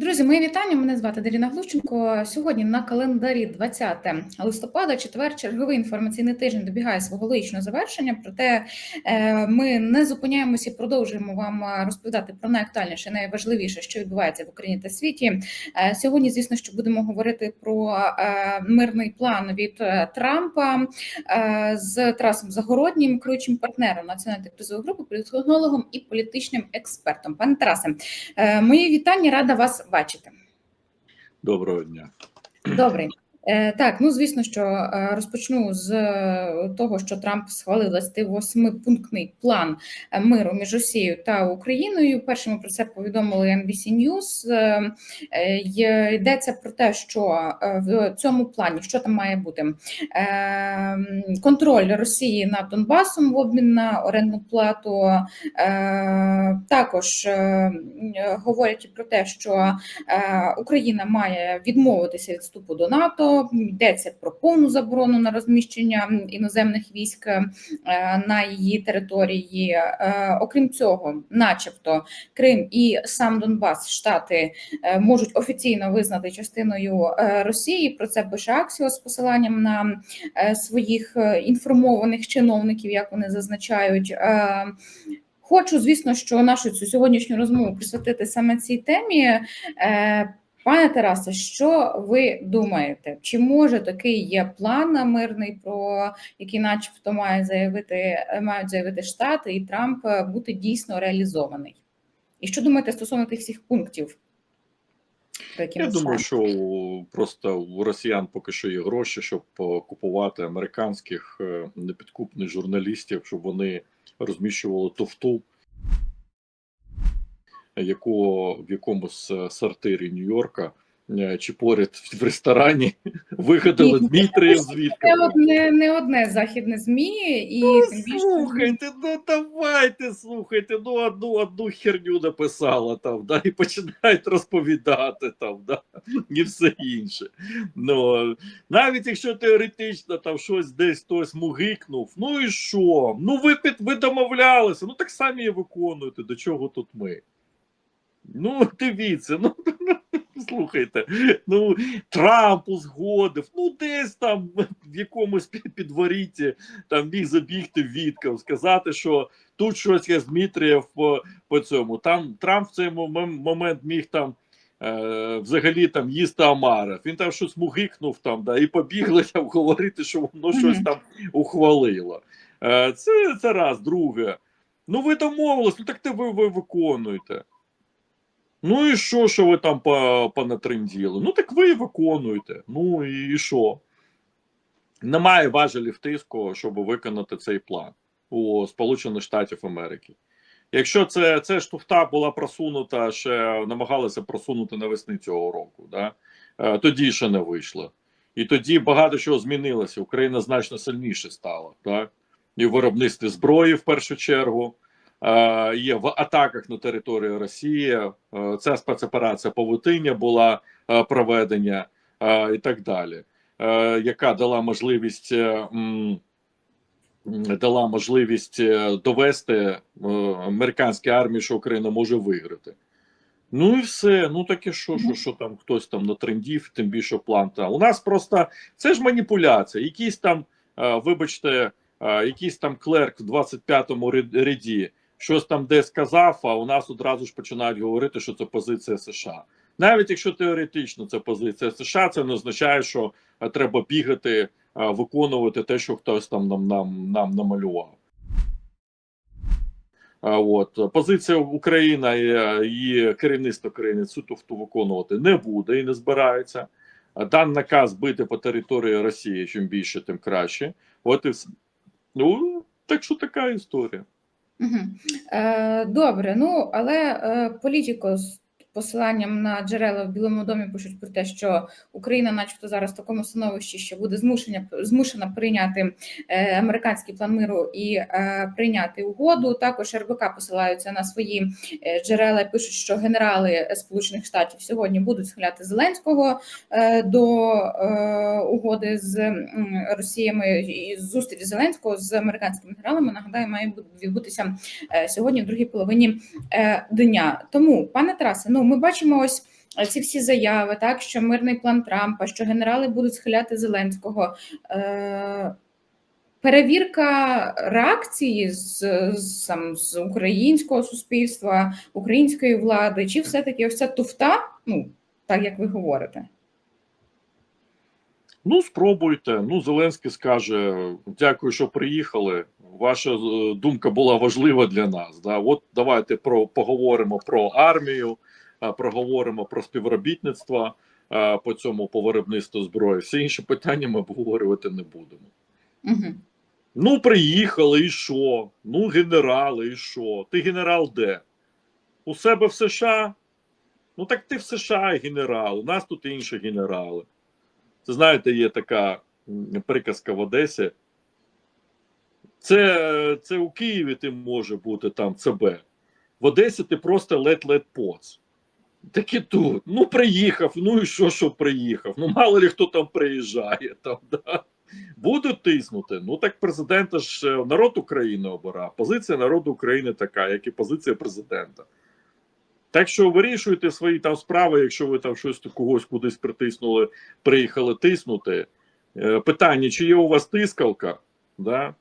Друзі, мої вітання. Мене звати Даріна Глущенко. Сьогодні на календарі 20 листопада, четвер, черговий інформаційний тиждень добігає свого логічного завершення. Проте е, ми не зупиняємося і продовжуємо вам розповідати про найактуальніше, найважливіше, що відбувається в Україні та світі. Е, Сьогодні, звісно, що будемо говорити про е, мирний план від Трампа з Тарасом Загороднім, керуючим партнером національної кризової групи, політехнологом і політичним експертом. Пане Тарасе, мої вітання, рада вас бачити. Доброго дня. Добре. Е, Так, ну звісно, що е, розпочну з е, того, що Трамп схвалив 28-пунктний план миру між Росією та Україною. Першими про це повідомили NBC News. Йдеться про те, що в цьому плані що там має бути контроль Росії над Донбасом в обмін на орендну плату. Також говорять про те, що Україна має відмовитися від вступу до НАТО. Йдеться про повну заборону на розміщення іноземних військ е, на її території. Е, Окрім цього, начебто, Крим і сам Донбас штати е, можуть офіційно визнати частиною Росії. Про це пише Аксіос з посиланням на своїх інформованих чиновників, як вони зазначають. Хочу, звісно, що нашу цю сьогоднішню розмову присвятити саме цій темі. Пане Тарасе, що ви думаєте? Чи може такий є план мирний, про який, начебто, має заявити, мають заявити Штати і Трамп е, бути дійсно реалізований? І що думаєте стосовно тих всіх пунктів? Я думаю, що просто у росіян поки що є гроші, щоб купувати американських е, непідкупних журналістів, щоб вони розміщували тофту, яку в якомусь сортирі Нью-Йорка е, чи поряд в ресторані вигадали Ні, Дмитрієв звідки. Це одне не одне західне змі, і Ну, слухайте, ну давайте слухайте, ну одну одну херню написала там, да, і починають розповідати там, да, і все інше. Ну, навіть якщо теоретично там щось десь хтось мугикнув, ну і що? Ну ви під ви домовлялися, ну так самі і виконуєте, до чого тут ми? Ну, дивіться, ну слухайте, ну Трамп узгодив, ну десь там в якомусь під- підворітті там міг забігти відкав, сказати, що тут щось я з Дмитрієв по, по цьому. Там Трамп в цей момент міг там е, взагалі там їсти Амаров. Він там щось мугикнув там, да, і побігли там говорити, що воно щось там ухвалило. Е, це, це раз, друге. Ну ви домовились, ну так те ви, ви виконуєте. Ну і що, що ви там по- понатренділи? Ну так ви виконуєте. Ну і, що? Немає важелів тиску, щоб виконати цей план у Сполучених Штатів Америки. Якщо це, це ж туфта була просунута, ще намагалися просунути навесни цього року, да? е, тоді ще не вийшло. І тоді багато чого змінилося. Україна значно сильніше стала. Так? І в виробництві зброї в першу чергу, є в атаках на територію Росії. Е, ця спецоперація Павутиння була е, проведення е, і так далі, е, яка дала можливість. е, Дала можливість е, довести е, американській армії, що Україна може виграти. Ну і все. Ну таке що, що, що там хтось там натрендів, тим більше план. Та. У нас просто це ж маніпуляція. Якийсь там, е, вибачте, е, якийсь там клерк в 25-му ряд- ряді щось там десь сказав, а у нас одразу ж починають говорити, що це позиція США. Навіть якщо теоретично це позиція США, це не означає, що е, треба бігати, е, виконувати те, що хтось там нам, нам, нам намалював. От позиція Україна і, і керівництво країни цю виконувати не буде і не збирається. Дан наказ бити по території Росії, чим більше, тим краще. От і все. Ну так що така історія. Мгм. Е, Добре, ну але е, політико посиланням на джерела в Білому домі пишуть про те, що Україна, начебто, зараз в такому становищі, що буде змушена змушена прийняти е, американський план миру і е, прийняти угоду. Також РБК посилаються на свої е, джерела пишуть, що генерали Сполучених Штатів сьогодні будуть схиляти Зеленського до угоди з Росіями і зустріч Зеленського з американськими генералами. Нагадаю, має бу- відбутися сьогодні в другій половині дня. Тому, пане Тарасе, ну ми бачимо ось ці всі заяви, так що мирний план Трампа, що генерали будуть схиляти Зеленського. Е, Перевірка реакції з, з, сам, з українського суспільства, української влади, чи все-таки ось ця туфта, ну так як ви говорите? Ну, спробуйте. Ну, Зеленський скаже: дякую, що приїхали. Ваша е, думка була важлива для нас. Да? От давайте про поговоримо про армію, проговоримо про співробітництво по цьому по виробництву зброї. Всі інші питання ми обговорювати не будемо. Угу. Ну, приїхали, і що? Ну, генерали, і що? Ти генерал де? У себе в США? Ну так ти в США генерал, у нас тут інші генерали. Це знаєте, є така приказка в Одесі. Це, це у Києві ти може бути там ЦБ. В Одесі ти просто лед-лед поц. Так і тут. Ну, приїхав, ну і що, що приїхав? Ну, мало ли хто там приїжджає. Там, да. Будуть тиснути. Ну так президента ж е, народ України обирав. Позиція народу України така, як і позиція президента. Так що вирішуйте свої там справи, якщо ви там щось когось кудись притиснули, приїхали тиснути. Е, Питання: чи є у вас тискалка? Да?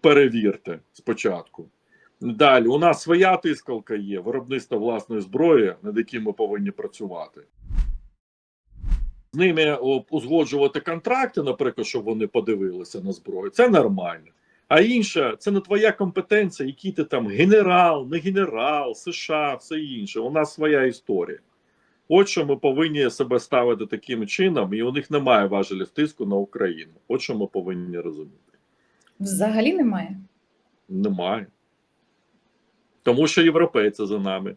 Перевірте спочатку. Далі, у нас своя тискалка є, виробництво власної зброї, над яким ми повинні працювати. З ними узгоджувати контракти, наприклад, щоб вони подивилися на зброю, це нормально. А інше, це не твоя компетенція, який ти там генерал, не генерал, США, все інше. У нас своя історія. От що ми повинні себе ставити таким чином, і у них немає важелів тиску на Україну. От що ми повинні розуміти. Взагалі немає. Немає. Тому що європейці за нами.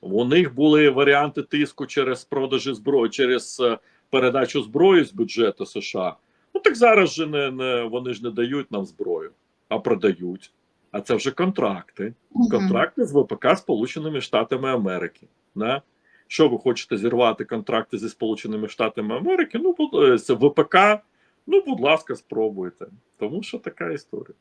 У них були варіанти тиску через продажі зброї, через е, передачу зброї з бюджету США. Ну так зараз же не, не вони ж не дають нам зброю, а продають. А це вже контракти. Контракти з ВПК Сполученими Штатами Америки. Да? Що ви хочете зірвати контракти зі Сполученими Штатами Америки? Ну, будь- е, ВПК. Ну, будь ласка, спробуйте. Тому що така історія.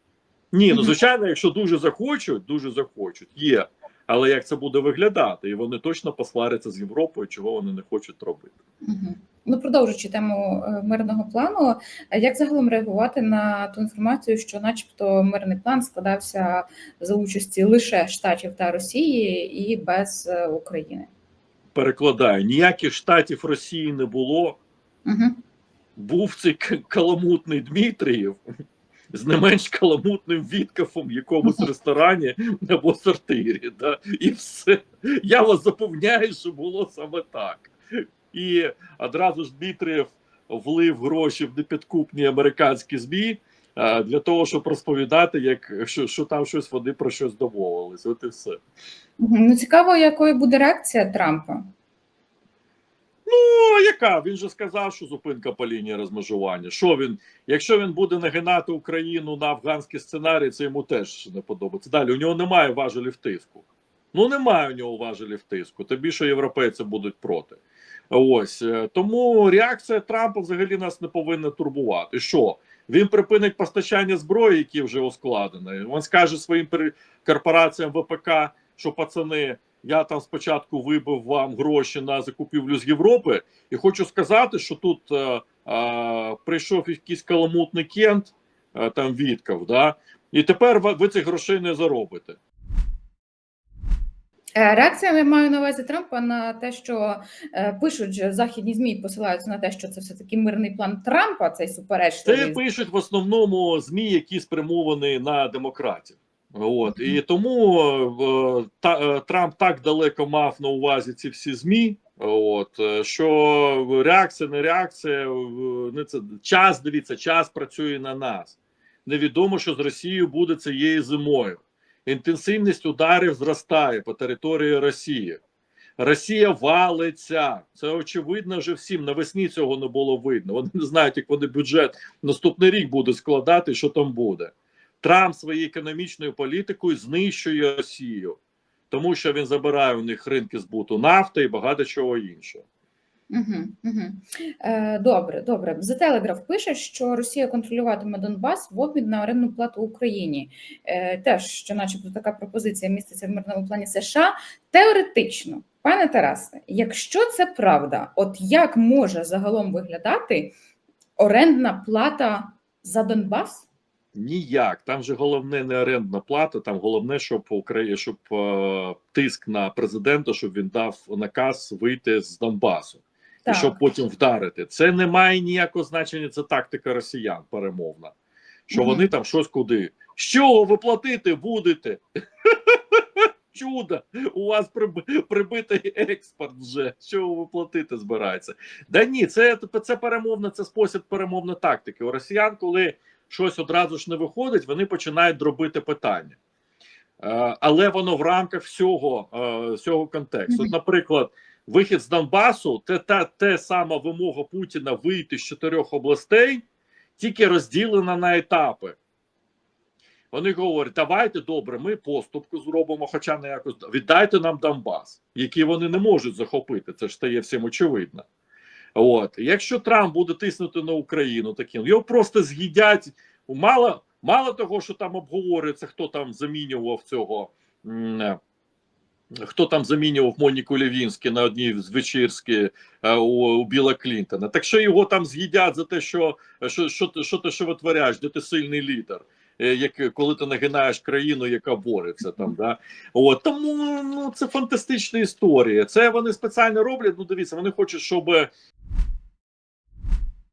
Ні, ну звичайно, якщо дуже захочуть, дуже захочуть, є. Але як це буде виглядати? І вони точно посваряться з Європою, чого вони не хочуть робити. Угу. Ну, продовжуючи тему е, мирного плану, е, як загалом реагувати на ту інформацію, що, начебто, мирний план складався за участі лише штатів та Росії і без е, України? Перекладаю: ніяких штатів Росії не було. Угу. був цей каламутний Дмитрієв з не менш каламутним Віткафом в якомусь ресторані або сортирі. Да? І все. Я вас запевняю, що було саме так. І одразу ж Дмитрієв влив гроші в непідкупні американські ЗМІ для того, щоб розповідати, як, що, що там щось вони про щось домовились. От і все. Ну, цікаво, якою буде реакція Трампа. Ну, а яка? Він же сказав, що зупинка по лінії розмежування. Що він, якщо він буде нагинати Україну на афганський сценарій, це йому теж не подобається. Далі у нього немає важелів тиску. Ну, немає у нього важелів тиску. Тим більше європейці будуть проти. Ось е, тому реакція Трампа взагалі нас не повинна турбувати. Що він припинить постачання зброї, які вже ускладені. Він скаже своїм корпораціям ВПК, що пацани. Я там спочатку вибив вам гроші на закупівлю з Європи, і хочу сказати, що тут е, е, прийшов якийсь каламутний кент, е, там Вітков, да, і тепер ви, ви цих грошей не заробите. Е, Реакція я маю на увазі Трампа на те, що е, пишуть західні змі посилаються на те, що це все таки мирний план Трампа, цей Це пишуть в основному ЗМІ, які спрямовані на демократів. От і тому е, та, е, Трамп так далеко мав на увазі ці всі ЗМІ. От е, що реакція, не реакція, не це час. Дивіться, час працює на нас. Невідомо, що з Росією буде цією зимою. Інтенсивність ударів зростає по території Росії. Росія валиться. Це очевидно вже всім. Навесні цього не було видно. Вони не знають, як вони бюджет наступний рік будуть складати, що там буде. Трамп своєю економічною політикою знищує Росію, тому що він забирає у них ринки збуту нафти і багато чого іншого. Е, добре, добре. The Telegraph пише, що Росія контролюватиме Донбас в обмін на орендну плату Україні. Е, теж, що, начебто, така пропозиція міститься в мирному плані США. Теоретично, Пане Тарасе, якщо це правда, от як може загалом виглядати орендна плата за Донбас? Ніяк. Там же головне не орендна плата, там головне, щоб Україна, щоб е, тиск на президента, щоб він дав наказ вийти з Донбасу. і щоб потім вдарити. Це не має ніякого значення. Це тактика росіян перемовна. Що Мгм. вони там щось куди. Чого ви платити будете? Чудо! У вас приб- прибитий експорт вже. Чого ви платити збирається? Да ні, це, це перемовна, це спосіб перемовної тактики. У росіян, коли щось одразу ж не виходить, вони починають дробити питання. Е, але воно в рамках всього, е, всього контексту. От, наприклад, вихід з Донбасу те, та, те сама вимога Путіна вийти з чотирьох областей, тільки розділена на етапи. Вони говорять, давайте добре, ми поступку зробимо, хоча не якось віддайте нам Донбас, який вони не можуть захопити. Це ж стає всім очевидно. От, якщо Трамп буде тиснути на Україну таким, його просто з'їдять. Мало, мало того, що там обговорюється, хто там замінював цього. е, Хто там замінював Моніку Левінську на одній з вечірські е, у, у Біла Клінтона? Так що його там з'їдять за те, що що, що, що ти що витворяєш, де ти сильний лідер, як коли ти нагинаєш країну, яка бореться там. Да? От тому ну це фантастична історія. Це вони спеціально роблять. Ну дивіться, вони хочуть, щоб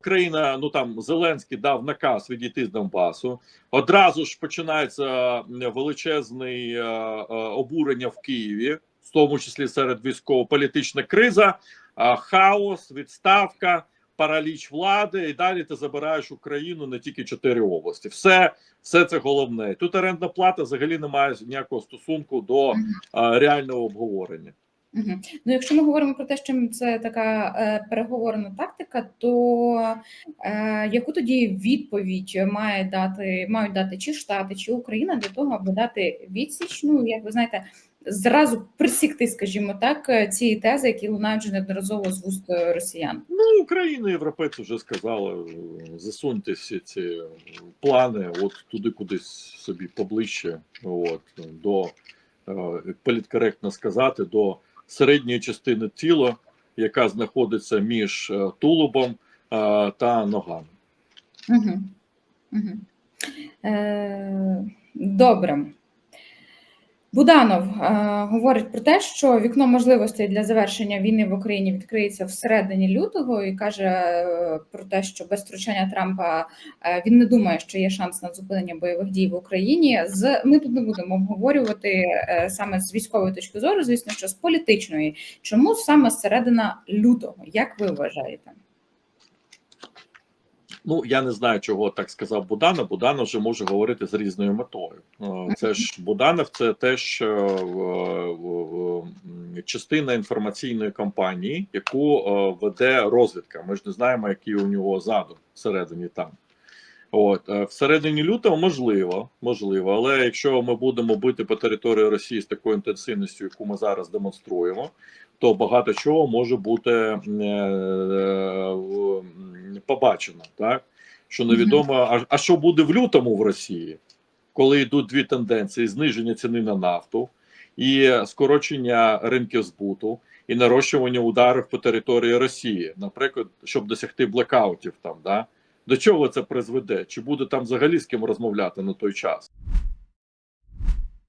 Україна, ну там Зеленський дав наказ відійти з Донбасу. Одразу ж починається величезне е, е, обурення в Києві, в тому числі серед військово-політична криза, е, хаос, відставка, параліч влади, і далі ти забираєш Україну не тільки чотири області. Все, все це головне. Тут орендна плата взагалі не має ніякого стосунку до е, реального обговорення. Мгм. Ну, якщо ми говоримо про те, що це така е, переговорна тактика, то е, яку тоді відповідь має дати, мають дати чи Штати, чи Україна для того, аби дати відсіч? Ну, як ви знаєте, зразу присікти, скажімо так, е, ці тези, які лунають вже неодноразово з вуст е, росіян. Ну, Україна, європейці вже сказали, засуньте всі ці плани от туди кудись собі поближче, от, до, е, політкоректно сказати, до середньої частини тіла, яка знаходиться між тулубом та ногами. Угу. Угу. Е, добре. Буданов е, говорить про те, що вікно можливостей для завершення війни в Україні відкриється всередині лютого, і каже е, про те, що без втручання Трампа е, він не думає, що є шанс на зупинення бойових дій в Україні. З ми тут не будемо обговорювати саме з військової точки зору, звісно, що з політичної. Чому саме середина лютого? Як ви вважаєте? Ну, я не знаю, чого так сказав Буданов. Буданов вже може говорити з різною метою. Е, Це ж Буданов, це теж е, частина інформаційної кампанії, яку е, веде розвідка. Ми ж не знаємо, який у нього задум всередині там. От всередині лютого можливо, можливо, але якщо ми будемо бити по території Росії з такою інтенсивністю, яку ми зараз демонструємо, то багато чого може бути е, побачено, так що невідомо, а, а що буде в лютому в Росії, коли йдуть дві тенденції: зниження ціни на нафту і скорочення ринків збуту, і нарощування ударів по території Росії, наприклад, щоб досягти блекаутів там, да. До чого це призведе? Чи буде там взагалі з ким розмовляти на той час?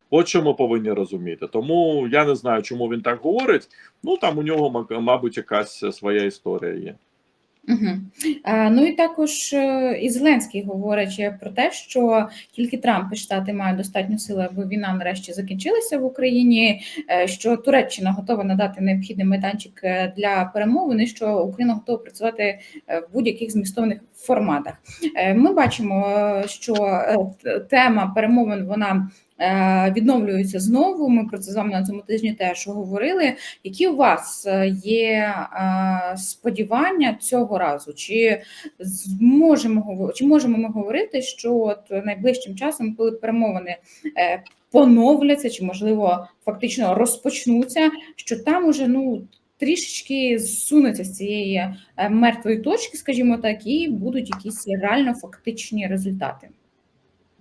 От що ми повинні розуміти. Тому я не знаю, чому він так говорить. Ну там у нього, мабуть, якась своя історія є. Угу. Ну і також е, і Зеленський говорить про те, що тільки Трамп і Штати мають достатньо сили, аби війна нарешті закінчилася в Україні. е, Що Туреччина готова надати необхідний майданчик е, для перемовин, і що Україна готова працювати в будь-яких змістовних форматах. Ми бачимо, що тема перемовин вона е, відновлюється знову. Ми про це з вами на цьому тижні теж говорили. Які у вас е, є е, сподівання цього разу? Чи зможемо чи можемо ми говорити, що от найближчим часом, коли перемовини поновляться, чи можливо фактично розпочнуться, що там уже ну трішечки зсунуться з цієї мертвої точки, скажімо так, і будуть якісь реально фактичні результати?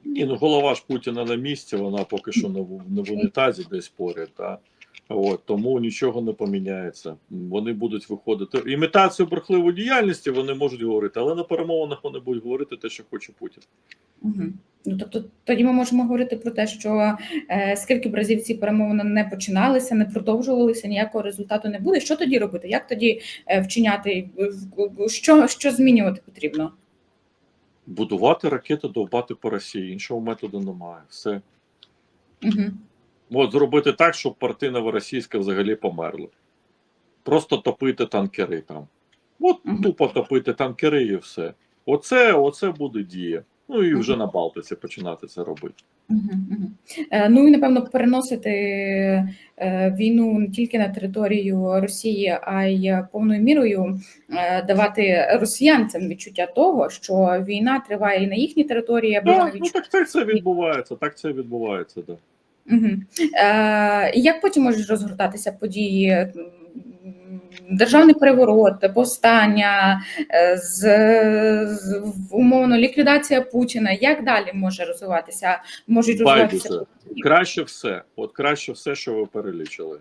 Ні, ну голова ж Путіна на місці, вона поки що не в, унітазі десь поряд. Та? От, тому нічого не поміняється. Вони будуть виходити. Імітацію брехливої діяльності вони можуть говорити, але на перемовинах вони будуть говорити те, що хоче Путін. Угу. Ну тобто тоді ми можемо говорити про те, що е, скільки б разів ці перемовини не починалися, не продовжувалися, ніякого результату не буде. Що тоді робити? Як тоді е, вчиняти? Що, що змінювати потрібно? Будувати ракети, довбати по Росії. Іншого методу немає. Все. Угу. От зробити так, щоб порти російська взагалі померла. Просто топити танкери там. От угу. тупо топити танкери і все. Оце, оце буде дія. Ну і вже на Балтиці починати це робити. Угу, угу. Е, ну і напевно переносити е, війну не тільки на територію Росії, а й повною мірою е, давати росіянцям відчуття того, що війна триває і на їхній території, Так, ну так це, це відбувається, так це відбувається, да. Угу. Е, як потім можуть розгортатися події? Державний переворот, повстання, е, з, з умовно ліквідація Путіна. Як далі може розвиватися? Можуть розвиватися. Краще все, от краще все, що ви перелічили.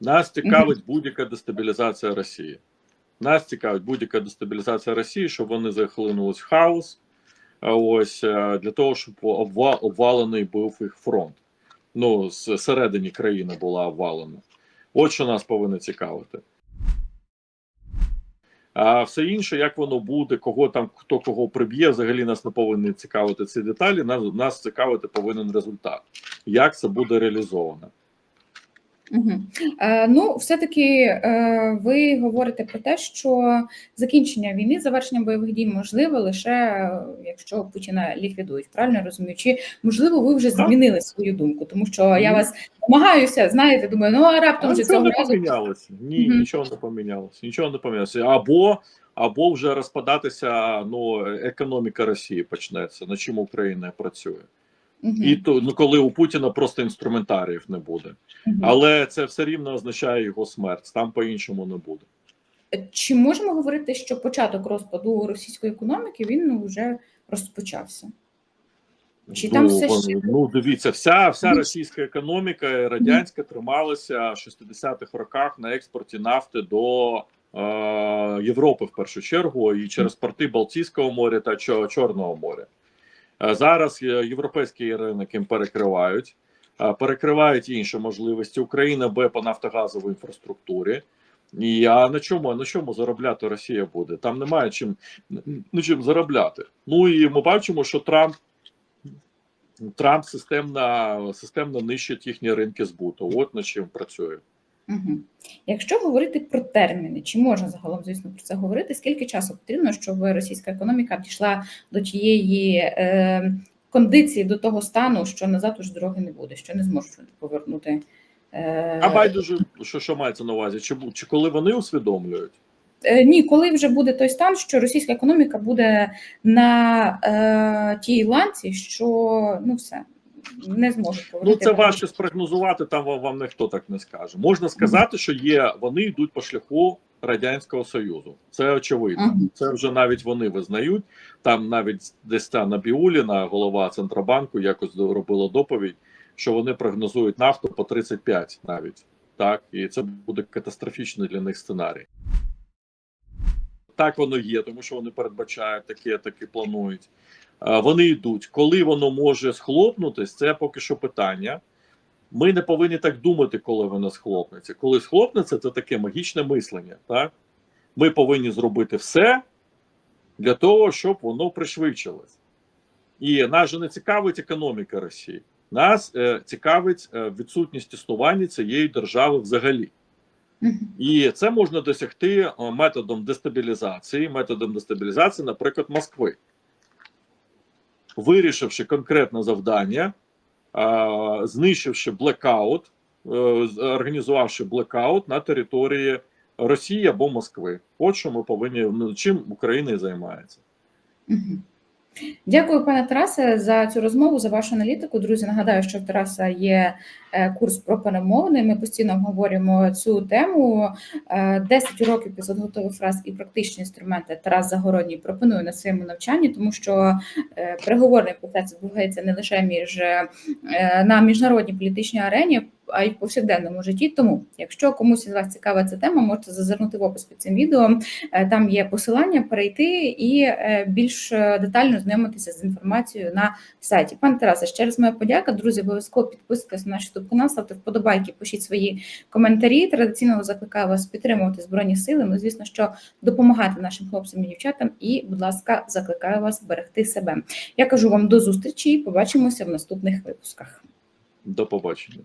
Нас цікавить будь-яка дестабілізація Росії. Нас цікавить будь-яка дестабілізація Росії, щоб вони захлинулись в хаос. Ось е, для того, щоб обва- обвалений був їх фронт. Ну, з середині країни була обвалена. От що нас повинно цікавити. А все інше, як воно буде, кого там, хто кого приб'є, взагалі нас не повинні цікавити ці деталі. Нас, нас цікавити повинен результат. Як це буде реалізовано? Угу. Е, ну, все-таки е, ви говорите про те, що закінчення війни, завершення бойових дій можливе лише е, якщо Путіна ліквідують. Правильно розумію? Чи можливо ви вже змінили свою думку? Тому що я вас намагаюся, знаєте, думаю, ну а раптом А вже цього не разу. помінялося. Ні, Мгм. нічого не помінялося. Нічого не помінялося. Або, або вже розпадатися ну, економіка Росії почнеться, на чим Україна працює. І то ну, коли у Путіна просто інструментаріїв не буде. Але це все рівно означає його смерть. Там по-іншому не буде. Чи можемо говорити, що початок розпаду російської економіки він ну, вже розпочався? Чи там все ну, ще- ну дивіться, вся, вся Ну, російська економіка радянська трималася в 60-х роках на експорті нафти до е, Європи в першу чергу і через порти Балтійського моря та Чо- Чорного моря. Е, Зараз е, європейський ринок їм перекривають, е, перекривають інші можливості. Україна бе по нафтогазовій інфраструктурі. І а на чому на чому заробляти Росія буде? Там немає чим ну, чим заробляти. Ну і ми бачимо, що Трамп Трамп системно, системно нищить їхні ринки збуту. От над чим працює. Угу. Якщо говорити про терміни, чи можна загалом, звісно, про це говорити? Скільки часу потрібно, щоб російська економіка дійшла до тієї е, кондиції, до того стану, що назад уже дороги не буде, що не зможуть повернути? Е, А байдуже, що, що мається на увазі? Чи, бу- чи коли вони усвідомлюють? Е, Ні, коли вже буде той стан, що російська економіка буде на е, тій ланці, що ну все не зможе Ну це важко спрогнозувати. Там вам, вам ніхто так не скаже. Можна сказати, що є вони йдуть по шляху радянського союзу. Це очевидно. Це вже навіть вони визнають. Там навіть десь та Набіуліна, голова центробанку, якось робила доповідь, що вони прогнозують нафту по 35 навіть так, і це буде катастрофічний для них сценарій. Так воно є, тому що вони передбачають таке, таке планують. Е, Вони йдуть. Коли воно може схлопнутись, це поки що питання. Ми не повинні так думати, коли воно схлопнеться. Коли схлопнеться, це таке магічне мислення. Так? Ми повинні зробити все для того, щоб воно пришвидшилось. І нас же не цікавить економіка Росії. Нас е, цікавить е, відсутність існування цієї держави взагалі. І це можна досягти е, методом дестабілізації, методом дестабілізації, наприклад, Москви, вирішивши конкретне завдання, знищивши блекаут, е, організувавши блекаут на території Росії або Москви. От що ми повинні ну, чим Україна і займається. Дякую, пане Тарасе, за цю розмову, за вашу аналітику. Друзі, нагадаю, що в Тараса є е, курс про перемовини. Ми постійно обговорюємо цю тему. Е, 10 уроків 500 готових фраз і практичні інструменти Тарас Загородній пропонує на своєму навчанні, тому що е, переговорний процес відбувається не лише між е, на міжнародній політичній арені. А й в повсякденному житті. Тому, якщо комусь із вас цікава ця тема, можете зазирнути в опис під цим відео. Е, Там є посилання, перейти і е, більш е, детально знайомитися з інформацією на сайті. Пане Тарасе, ще раз моя подяка. Друзі, обов'язково підписуйтесь на наш YouTube канал, ставте вподобайки, пишіть свої коментарі. Традиційно закликаю вас підтримувати збройні сили. Ну, звісно, що допомагати нашим хлопцям і дівчатам. І, будь ласка, закликаю вас берегти себе. Я кажу вам до зустрічі. і Побачимося в наступних випусках. До побачення.